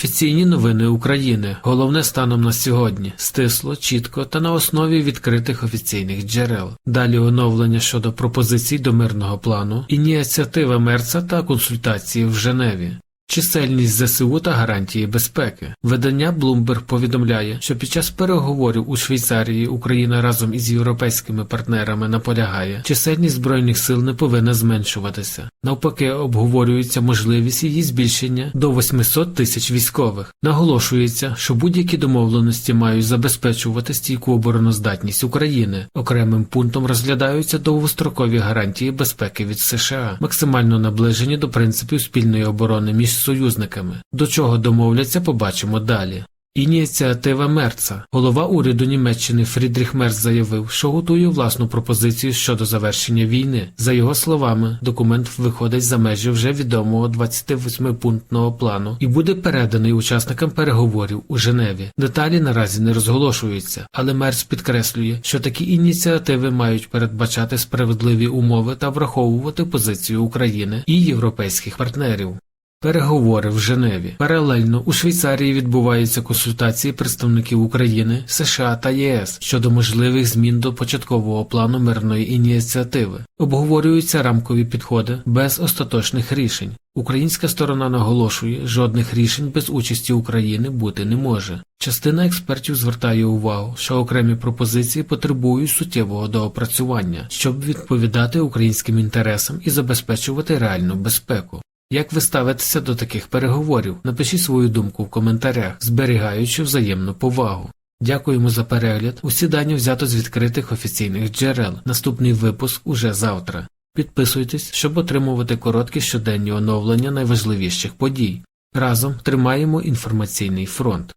Офіційні новини України. Головне станом на сьогодні. Стисло, чітко та на основі відкритих офіційних джерел. Далі оновлення щодо пропозицій до мирного плану, ініціатива Мерца та консультації в Женеві. Чисельність ЗСУ та гарантії безпеки. Видання Bloomberg повідомляє, що під час переговорів у Швейцарії Україна разом із європейськими партнерами наполягає, чисельність збройних сил не повинна зменшуватися. Навпаки, обговорюється можливість її збільшення до 800 тисяч військових. Наголошується, що будь-які домовленості мають забезпечувати стійку обороноздатність України. Окремим пунктом розглядаються довгострокові гарантії безпеки від США, максимально наближені до принципів спільної оборони між союзниками. До чого домовляться, побачимо далі. Ініціатива Мерца. Голова уряду Німеччини Фрідріх Мерц заявив, що готує власну пропозицію щодо завершення війни. За його словами, документ виходить за межі вже відомого 28-пунктного плану і буде переданий учасникам переговорів у Женеві. Деталі наразі не розголошуються, але Мерц підкреслює, що такі ініціативи мають передбачати справедливі умови та враховувати позицію України і європейських партнерів. Переговори в Женеві. Паралельно у Швейцарії відбуваються консультації представників України, США та ЄС щодо можливих змін до початкового плану мирної ініціативи. Обговорюються рамкові підходи без остаточних рішень. Українська сторона наголошує, жодних рішень без участі України бути не може. Частина експертів звертає увагу, що окремі пропозиції потребують суттєвого доопрацювання, щоб відповідати українським інтересам і забезпечувати реальну безпеку. Як ви ставитеся до таких переговорів? Напишіть свою думку в коментарях, зберігаючи взаємну повагу. Дякуємо за перегляд. Усі дані взято з відкритих офіційних джерел. Наступний випуск уже завтра. Підписуйтесь, щоб отримувати короткі щоденні оновлення найважливіших подій. Разом тримаємо інформаційний фронт.